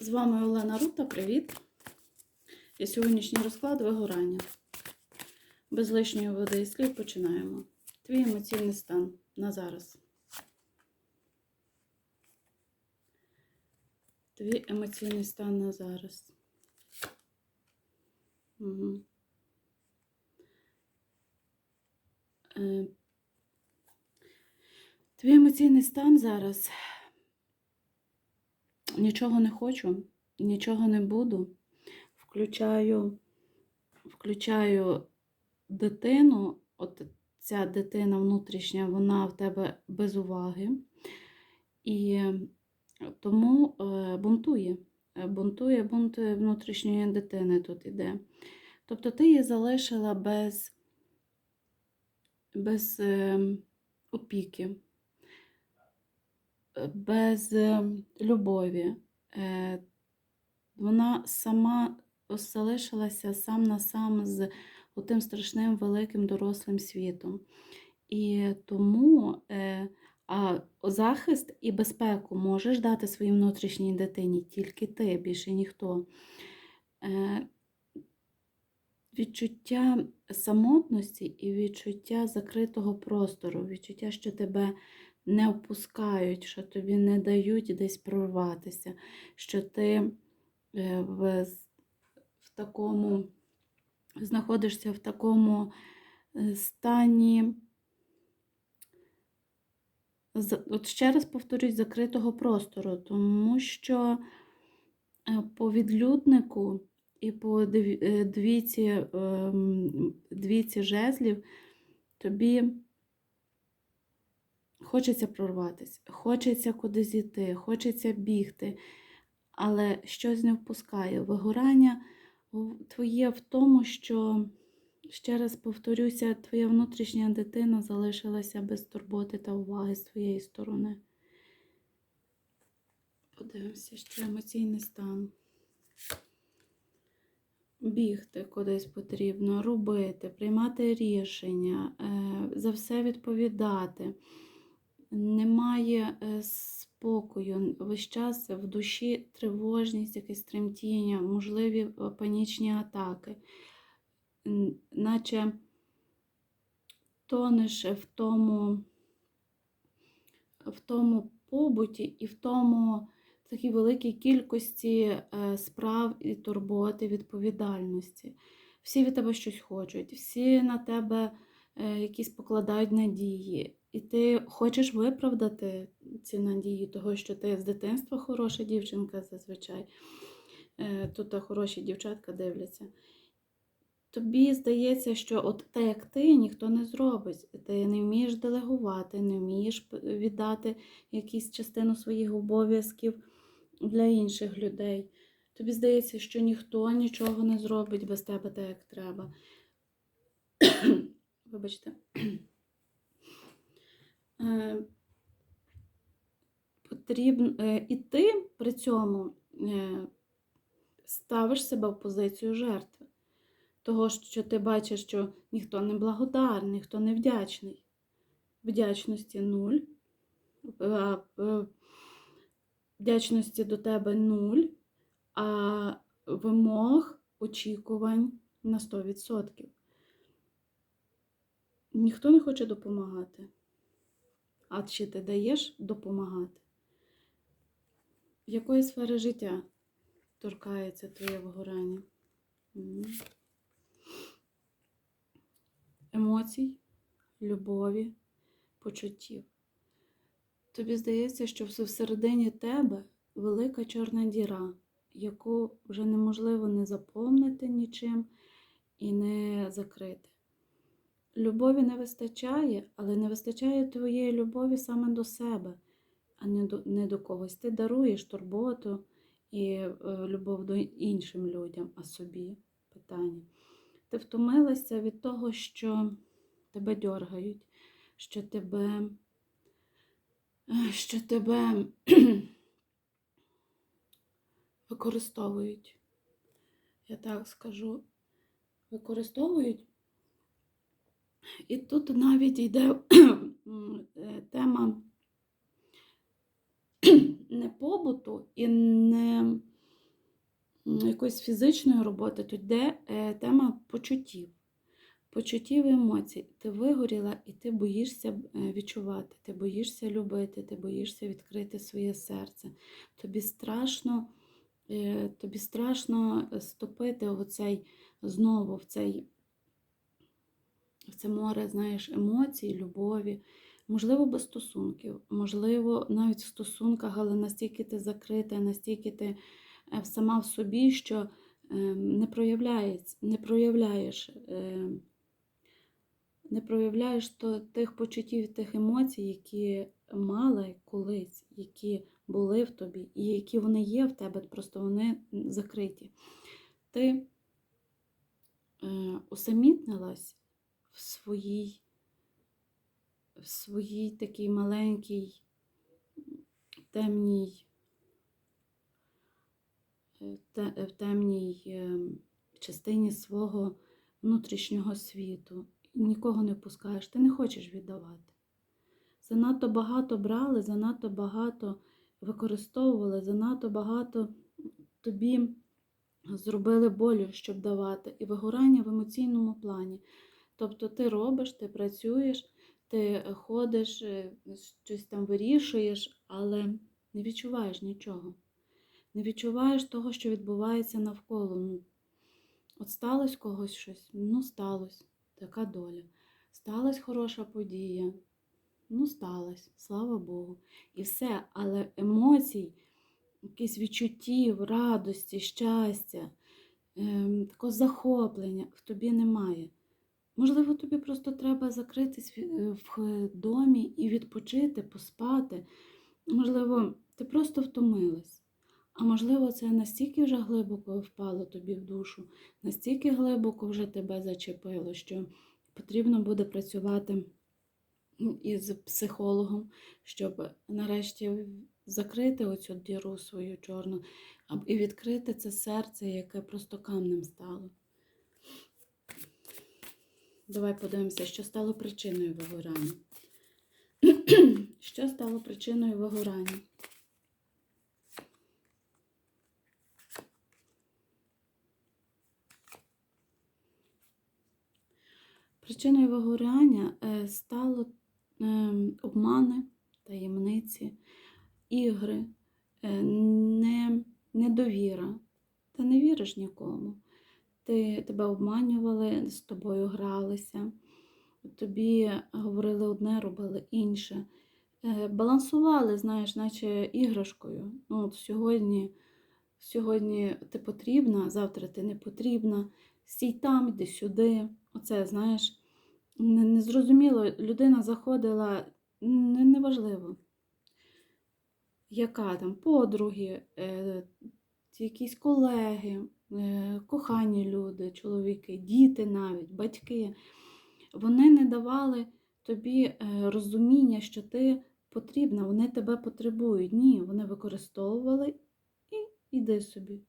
З вами Олена Рута, привіт! І сьогоднішній розклад вигорання. Без лишньої води і слів починаємо. Твій емоційний стан на зараз. Твій емоційний стан на зараз. Угу. Твій емоційний стан зараз. Нічого не хочу, нічого не буду. Включаю, включаю дитину, от ця дитина внутрішня, вона в тебе без уваги. І тому е, бунтує. Е, Бунтує, бунтує внутрішньої дитини тут іде. Тобто ти її залишила без, без е, опіки без е, любові. Е, Вона сама залишилася сам на сам з тим страшним великим дорослим світом. І тому е, а захист і безпеку можеш дати своїй внутрішній дитині тільки ти, більше ніхто. Відчуття самотності і відчуття закритого простору, відчуття, що тебе не опускають, що тобі не дають десь прорватися, що ти е, в, в такому знаходишся в такому е, стані, от ще раз повторюсь, закритого простору, тому що е, по відлюднику і по двійці, ем, двійці жезлів тобі. Хочеться прорватися, хочеться кудись йти, хочеться бігти, але щось не впускає. Вигорання твоє в тому, що, ще раз повторюся, твоя внутрішня дитина залишилася без турботи та уваги з твоєї сторони. Подивимося, що емоційний стан. Бігти кудись потрібно, робити, приймати рішення, е, за все відповідати немає е, спокою, весь час в душі тривожність, якесь тремтіння, можливі е, панічні атаки, наче тонеш в тому, в тому побуті і в тому такій великій кількості е, справ і турботи, відповідальності. Всі від тебе щось хочуть, всі на тебе якісь покладають надії. І ти хочеш виправдати ці надії, того, що ти з дитинства хороша дівчинка зазвичай. Е, тут хороші дівчатка дивляться. Тобі здається, що от те, як ти, ніхто не зробить. Ти не вмієш делегувати, не вмієш віддати якусь частину своїх обов'язків для інших людей. Тобі здається, що ніхто нічого не зробить без тебе так, як треба. Вибачте. Е, потрібно, е, і ти при цьому е, ставиш себе в позицію жертви. Того, що ти бачиш, що ніхто не благодарний, ніхто не вдячний. Вдячності нуль, вдячності до тебе нуль, а вимог, очікувань на 100%. Ніхто не хоче допомагати. А чи ти даєш допомагати? Якої сфери життя торкається твоє вигорання? Емоцій, любові, почуттів. Тобі здається, що всередині тебе велика чорна діра, яку вже неможливо не заповнити нічим і не закрити. Любові не вистачає, але не вистачає твоєї любові саме до себе, а не до не до когось. Ти даруєш турботу і е, любов до іншим людям, а собі питання. Ти втомилася від того, що тебе дьоргають, що тебе, е, що тебе використовують. Я так скажу, використовують. І тут навіть йде е, тема не побуту і не якоїсь фізичної роботи, то йде е, тема почуттів. Почуттів і емоцій. Ти вигоріла і ти боїшся е, відчувати, ти боїшся любити, ти боїшся відкрити своє серце. Тобі страшно, тобі страшно ступити в цей знову в цей це море, знаєш, емоцій, любові. Можливо, без стосунків, можливо, навіть в стосунках, але настільки ти закрита, настільки ти е, сама в собі, що е, не проявляєш, не проявляєш, е, не проявляєш то, тих почуттів, тих емоцій, які мала колись, які були в тобі, і які вони є в тебе, просто вони закриті. Ти е, усамітнилась в своїй в своїй такій маленькій темній, е, в темній е, частині свого внутрішнього світу. Нікого не пускаєш, ти не хочеш віддавати. Занадто багато брали, занадто багато використовували, занадто багато тобі зробили болю, щоб давати, і вигорання в емоційному плані. Тобто ти робиш, ти працюєш, ти ходиш, е, щось там вирішуєш, але не відчуваєш нічого. Не відчуваєш того, що відбувається навколо. Ну, от сталося когось щось, ну сталося, така доля. Сталася хороша подія, ну сталося, слава Богу. І все, але емоцій, якісь відчуттів, радості, щастя, ем, такого захоплення в тобі немає. Можливо, тобі просто треба закритись в- е, домі і відпочити, поспати. Можливо, ти просто втомилась. А можливо, це настільки вже глибоко впало тобі в душу, настільки глибоко вже тебе зачепило, що потрібно буде працювати із психологом, щоб нарешті закрити оцю діру свою чорну і відкрити це серце, яке просто камнем стало. Давай подивимося, що стало причиною вигорання. Що стало причиною вигорання? Причиною вигорання е, стало ем, обмани, таємниці, ігри, е, недовіра. Ти не віриш нікому. Ти, тебе обманювали, з тобою гралися, тобі говорили одне, робили інше. Е, Балансували, знаєш, наче іграшкою. Ну, от сьогодні, сьогодні ти потрібна, завтра ти не потрібна. Стій там, іди сюди. Оце, знаєш, незрозуміло, людина заходила, неважливо, яка там подруги, е, якісь колеги, кохані люди, чоловіки, діти навіть, батьки. Вони не давали тобі е, розуміння, що ти потрібна, вони тебе потребують. Ні, вони використовували і іди собі.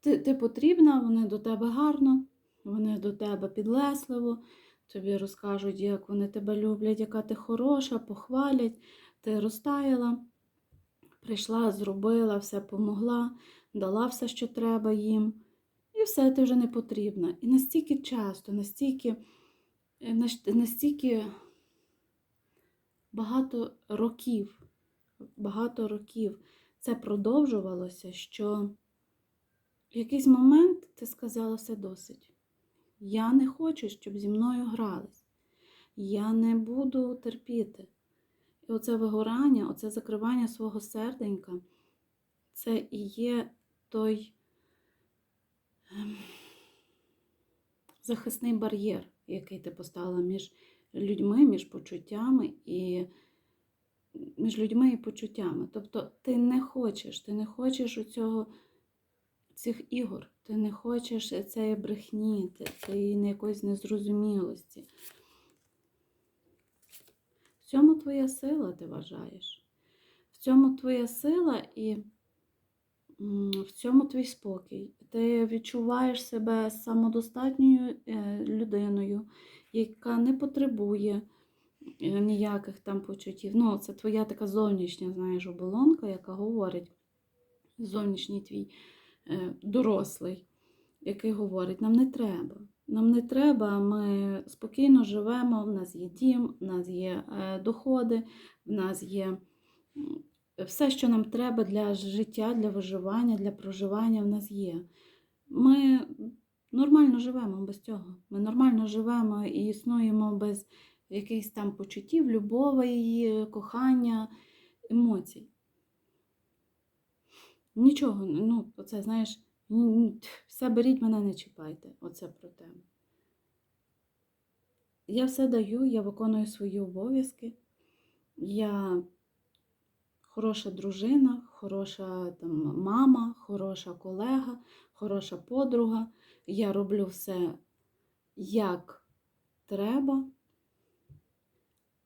Ти, ти потрібна, вони до тебе гарно, вони до тебе підлесливо, тобі розкажуть, як вони тебе люблять, яка ти хороша, похвалять, ти розтаяла, прийшла, зробила, все помогла, дала все, що треба їм, і все, ти вже не потрібна. І настільки часто, настільки, е, настільки багато років, багато років це продовжувалося, що в якийсь момент ти сказала все досить. Я не хочу, щоб зі мною грались. Я не буду терпіти. І оце вигорання, оце закривання свого серденька, це і є той ем, захисний бар'єр, який ти поставила між людьми, між почуттями і між людьми і почуттями. Тобто ти не хочеш, ти не хочеш у цього цих ігор, ти не хочеш цієї брехні, цієї якоїсь незрозумілості. В цьому твоя сила, ти вважаєш. В цьому твоя сила і в цьому твій спокій. Ти відчуваєш себе самодостатньою е, людиною, яка не потребує е, ніяких там почуттів. Ну, це твоя така зовнішня, знаєш, оболонка, яка говорить, зовнішній твій е, дорослий, який говорить, нам не треба. Нам не треба, ми спокійно живемо, в нас є дім, в нас є доходи, в нас є все, що нам треба для життя, для виживання, для проживання, в нас є. Ми нормально живемо без цього. Ми нормально живемо і існуємо без якихось там почуттів, любові, кохання, емоцій. Нічого, ну, оце, знаєш, все беріть, мене не чіпайте. Оце про тему. Я все даю, я виконую свої обов'язки. Я хороша дружина, хороша там, мама, хороша колега, хороша подруга. Я роблю все як треба,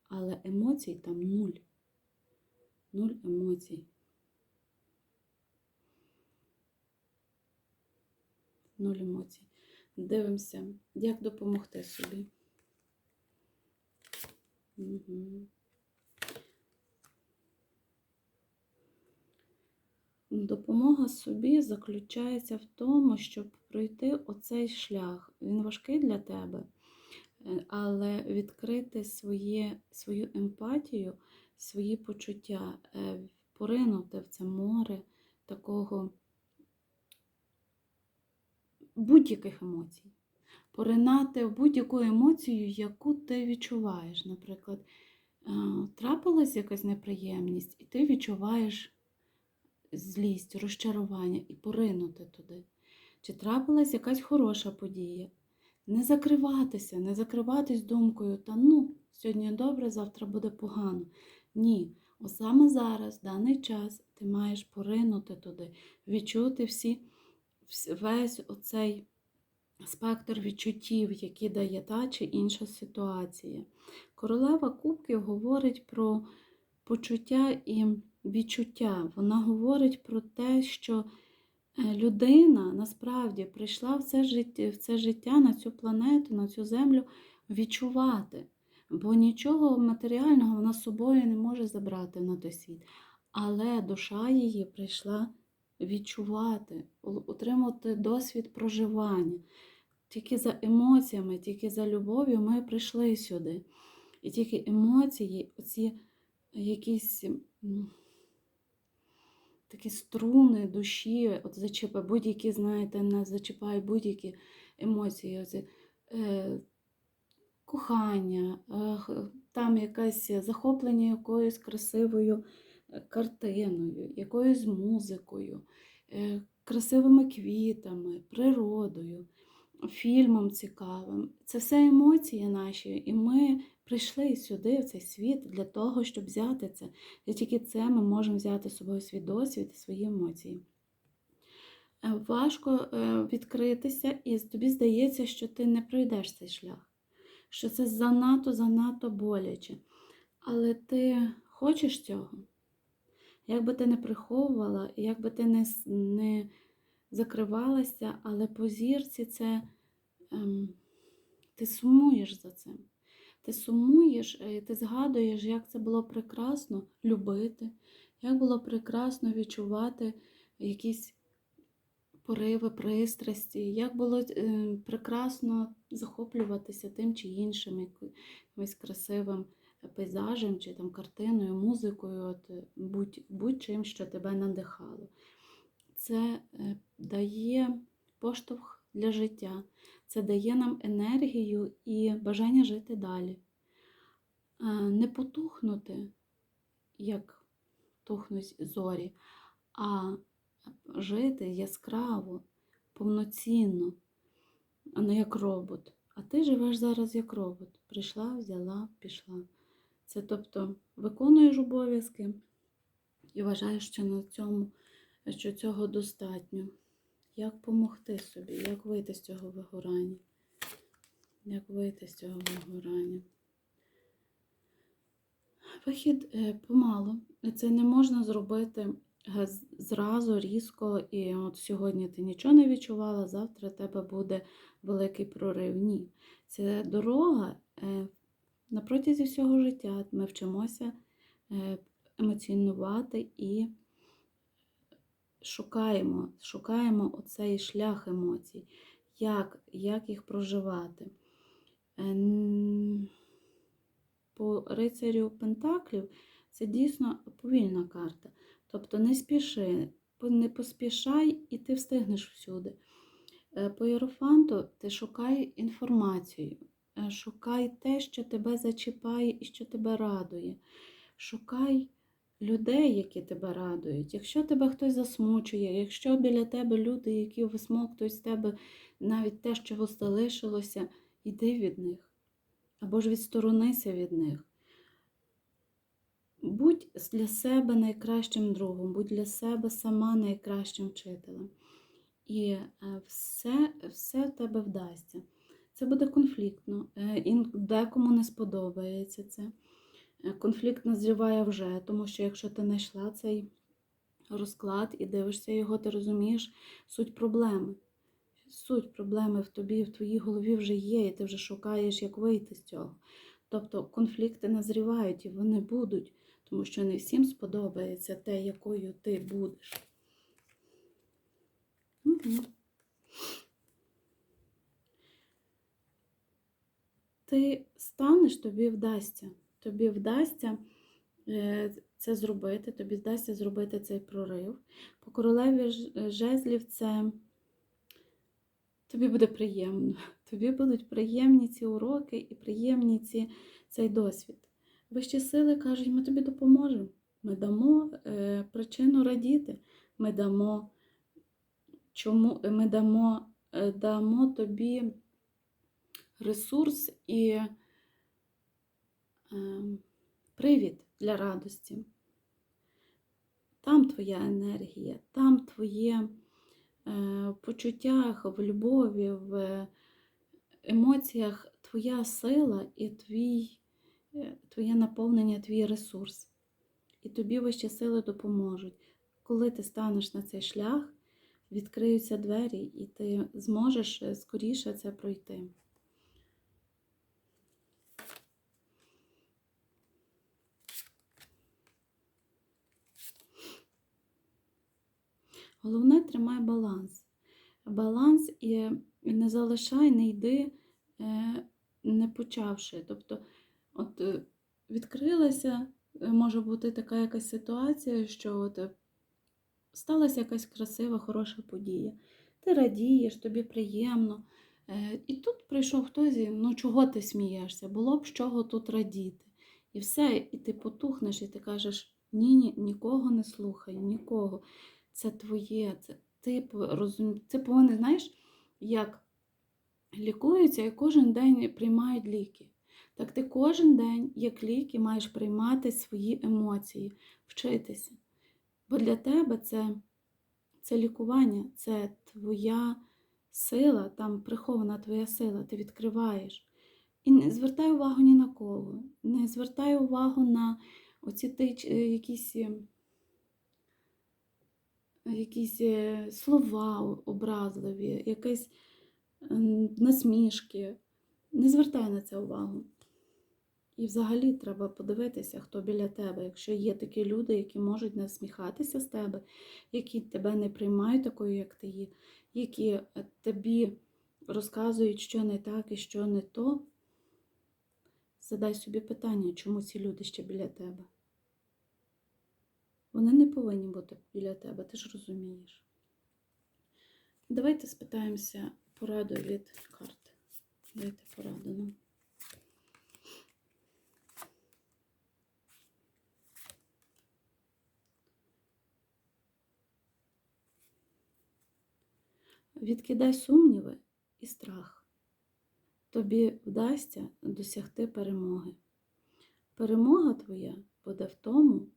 але емоцій там нуль. Нуль емоцій. Нуль емоцій. Дивимося, як допомогти собі. Угу. Допомога собі заключається в тому, щоб пройти оцей шлях. Він важкий для тебе, е, але відкрити своє, свою емпатію, свої почуття, е, поринути в це море такого будь-яких емоцій. Поринати в будь-яку емоцію, яку ти відчуваєш. Наприклад, е, трапилась якась неприємність, і ти відчуваєш злість, розчарування і поринути туди. Чи трапилась якась хороша подія? Не закриватися, не закриватись думкою, та ну, сьогодні добре, завтра буде погано. Ні, саме зараз, в даний час, ти маєш поринути туди, відчути всі, весь оцей спектр відчуттів, які дає та чи інша ситуація. Королева Кубків говорить про почуття і відчуття. Вона говорить про те, що е, людина насправді прийшла в це життя, в це життя на цю планету, на цю землю відчувати. Бо нічого матеріального вона з собою не може забрати на той світ. Але душа її прийшла відчувати, отримати досвід проживання. Тільки за емоціями, тільки за любов'ю ми прийшли сюди. І тільки емоції, оці якісь такі струни душі, от зачіпи, будь-які, знаєте, нас зачіпають будь-які емоції. Оці, е, кохання, е, там якесь захоплення якоюсь красивою е, картиною, якоюсь музикою, е, красивими квітами, природою, фільмом цікавим. Це все емоції наші, і ми прийшли сюди, в цей світ, для того, щоб взяти це. І тільки це ми можемо взяти з собою свій досвід і свої емоції. Е, Важко е, відкритися, і тобі здається, що ти не пройдеш цей шлях, що це занадто, занадто боляче. Але ти хочеш цього? Як би ти не приховувала, як би ти не, не закривалася, але по зірці це ем, ти сумуєш за цим. Ти сумуєш, е, ти згадуєш, як це було прекрасно любити, як було прекрасно відчувати якісь пориви, пристрасті, як було е, прекрасно захоплюватися тим чи іншим, якимось красивим пейзажем, чи там картиною, музикою, от, будь, будь-чим, що тебе надихало. Це е, дає поштовх для життя, це дає нам енергію і бажання жити далі. Е, Не потухнути, як тухнуть зорі, а жити яскраво, повноцінно, а не як робот. А ти живеш зараз як робот. Прийшла, взяла, пішла. Це тобто виконуєш обов'язки і вважаєш, що на цьому, що цього достатньо. Як допомогти собі, як вийти з цього вигорання? Як вийти з цього вигорання? Вихід е, помалу. Це не можна зробити е, зразу різко, і от сьогодні ти нічого не відчувала, завтра тебе буде великий прорив. Ні. Це дорога е, на протязі всього життя. Ми вчимося емоціонувати і шукаємо, шукаємо оцей шлях емоцій, як, як їх проживати. Ем, По рицарю Пентаклів це дійсно повільна карта. Тобто не спіши, не поспішай і ти встигнеш всюди. Е, По Єрофанту ти шукай інформацію, е, шукай те, що тебе зачіпає і що тебе радує. Шукай людей, які тебе радують. Якщо тебе хтось засмучує, якщо біля тебе люди, які висмоктують з тебе навіть те, що залишилося, йди від них. Або ж відсторонися від них. Будь для себе найкращим другом, будь для себе сама найкращим вчителем. І е, все, все в тебе вдасться. Це буде конфліктно, е, декому не сподобається це. Конфлікт назріває вже, тому що якщо ти знайшла цей розклад і дивишся його, ти розумієш суть проблеми. Суть проблеми в тобі, в твоїй голові вже є, і ти вже шукаєш, як вийти з цього. Тобто конфлікти назрівають і вони будуть, тому що не всім сподобається те, якою ти будеш. Мгм. Ти станеш, тобі вдасться. Тобі вдасться е, це зробити, тобі вдасться зробити цей прорив. По королеві жезлів це тобі буде приємно. Тобі будуть приємні ці уроки і приємні ці, цей досвід. Вищі сили кажуть, ми тобі допоможемо. Ми дамо е, причину радіти. Ми дамо, чому, ми дамо, е, дамо тобі ресурс і е, привід для радості. Там твоя енергія, там твоє е, в почуттях, в любові, в емоціях твоя сила і твій, е, твоє наповнення, твій ресурс. І тобі вищі сили допоможуть. Коли ти станеш на цей шлях, відкриються двері, і ти зможеш е, скоріше це пройти. Головне тримай баланс. Баланс і не залишай, не йди, е, не почавши. Тобто, от е, відкрилася, е, може бути така якась ситуація, що от сталася якась красива, хороша подія. Ти радієш, тобі приємно. І тут прийшов хтось, і, ну чого ти смієшся? Було б з чого тут радіти. І все, і ти потухнеш, і ти кажеш: ні, ні, нікого не слухай, нікого. Це твоє, це ти розум... Це повинен, знаєш, як лікуються і кожен день приймають ліки. Так ти кожен день, як ліки, маєш приймати свої емоції, вчитися. Бо для тебе це, це лікування, це твоя сила, там прихована твоя сила, ти відкриваєш. І не звертай увагу ні на кого. Не звертай увагу на оці тич, е, якісь, е, якісь е, слова образливі, якісь ем, насмішки. Не звертай на це увагу. І взагалі треба подивитися, хто біля тебе. Якщо є такі люди, які можуть насміхатися з тебе, які тебе не приймають такою, як ти є, які е, тобі розказують, що не так і що не то, задай собі питання, чому ці люди ще біля тебе. Вони не повинні бути біля тебе, ти ж розумієш. Давайте спитаємося пораду від карт. Дайте пораду нам. Відкидай сумніви і страх. Тобі вдасться досягти перемоги. Перемога твоя буде в тому,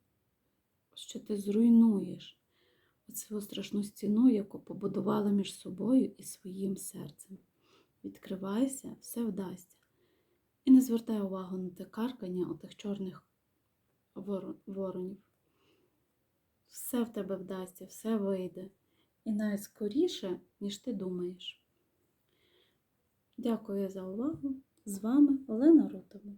що ти зруйнуєш оцю страшну стіну, яку побудувала між собою і своїм серцем. Відкривайся, все вдасться. І не звертай увагу на те каркання отих чорних воронів. Все в тебе вдасться, все вийде. І навіть скоріше, ніж ти думаєш. Дякую за увагу. З вами Олена Ротова.